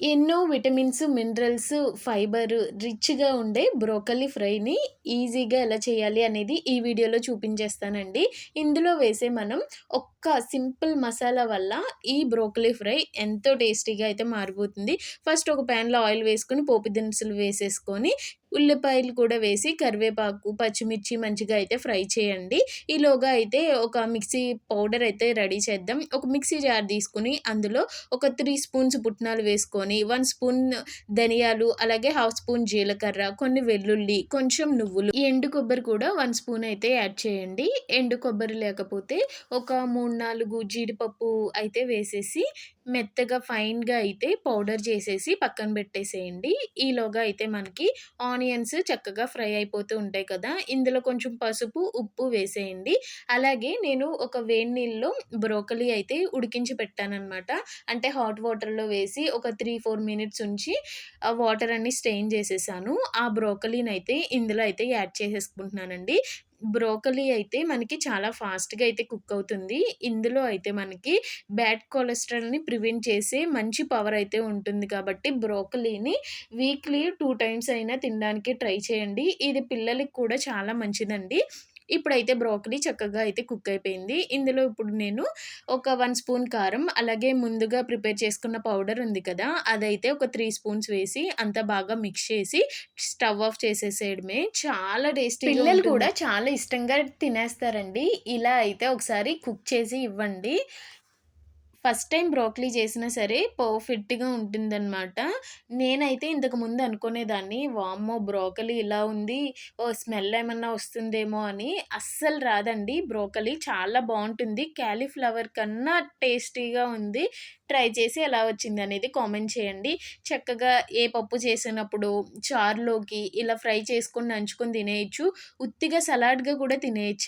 ఎన్నో vitamins, minerals, fibre రిచ్‌గా ఉండే బ్రోకలీ ఫ్రైని ఈజీగా ఎలా చేయాలి అనేది ఈ వీడియోలో చూపించేస్తానండి. ఇందులో వేసే మనం ఒక్క సింపుల్ మసాలా వల్ల ఈ బ్రోకలీ ఫ్రై ఎంతో టేస్టీగా అయితే మారిపోతుంది. ఫస్ట్ ఒక ప్యాన్‌లో ఆయిల్ వేసుకొని పోపు దినుసులు వేసేసుకొని ఉల్లిపాయలు కూడా వేసి కరివేపాకు, పచ్చిమిర్చి మంచిగా అయితే ఫ్రై చేయండి. ఈలోగా అయితే ఒక మిక్సీ పౌడర్ అయితే రెడీ చేద్దాం. ఒక మిక్సీ జార్ తీసుకొని అందులో ఒక త్రీ స్పూన్స్ పుట్నాలు వేసుకొని, వన్ స్పూన్ ధనియాలు, అలాగే హాఫ్ స్పూన్ జీలకర్ర, కొన్ని వెల్లుల్లి, కొంచెం నువ్వులు, ఈ ఎండు కొబ్బరి కూడా వన్ స్పూన్ అయితే యాడ్ చేయండి. ఎండు కొబ్బరి లేకపోతే ఒక 3, 4 జీడిపప్పు అయితే వేసేసి మెత్తగా ఫైన్‌గా అయితే పౌడర్ చేసేసి పక్కన పెట్టేసేయండి. ఈలోగా అయితే మనకి ఆనియన్స్ చక్కగా ఫ్రై అయిపోతూ ఉంటాయి కదా! ఇందులో కొంచెం పసుపు, ఉప్పు వేసేయండి. అలాగే నేను ఒక వేడి నీళ్ళలో బ్రోకలీ అయితే ఉడికించి పెట్టానమాట అంటే హాట్ వాటర్‌లో వేసి ఒక 3, 4 మినిట్స్ ఉంచి ఆ వాటర్ అన్ని స్టెయిన్ చేసేసాను. ఆ బ్రోకలీని అయితే ఇందులో అయితే యాడ్ చేసేసుకుంటున్నానండి. బ్రోకలీ అయితే మనకి చాలా ఫాస్ట్‌గా అయితే కుక్ అవుతుంది. ఇందులో అయితే మనకి బ్యాడ్ కొలెస్ట్రాల్‌ని ప్రివెంట్ చేసే మంచి పవర్ అయితే ఉంటుంది కాబట్టి బ్రోకలీని వీక్లీ టూ టైమ్స్ అయినా తినడానికి ట్రై చేయండి. ఇది పిల్లలకి కూడా చాలా మంచిదండి. ఇప్పుడైతే బ్రోకలీ చక్కగా అయితే కుక్ అయిపోయింది. ఇందులో ఇప్పుడు నేను ఒక 1 స్పూన్ కారం, అలాగే ముందుగా ప్రిపేర్ చేసుకున్న పౌడర్ ఉంది కదా! అదైతే ఒక 3 స్పూన్స్ వేసి అంతా బాగా మిక్స్ చేసి స్టవ్ ఆఫ్ చేసేసేయడమే. చాలా టేస్టీగా పిల్లలు కూడా చాలా ఇష్టంగా తినేస్తారండి. ఇలా అయితే ఒకసారి కుక్ చేసి ఇవ్వండి. ఫస్ట్ టైం బ్రోకలీ చేసినా సరే పర్ఫెక్ట్‌గా ఉంటుందనమాట. నేనైతే ఇంతకు ముందు అనుకునేదాన్ని వామ్మో! బ్రోకలీ ఇలా ఉంది. ఓ స్మెల్ ఏమన్నా వస్తుందేమో అని. అస్సలు రాదండి బ్రోకలీ చాలా బాగుంటుంది క్యాలీఫ్లవర్ కన్నా టేస్టీగా ఉంది. ట్రై చేసి ఎలా వచ్చింది అనేది కామెంట్ చేయండి. చక్కగా ఏ పప్పు చేసినప్పుడు చారులోకి ఇలా ఫ్రై చేసుకొని నంచుకొని తినేయచ్చు ఉత్తిగా సలాడ్‌గా కూడా తినేయచ్చు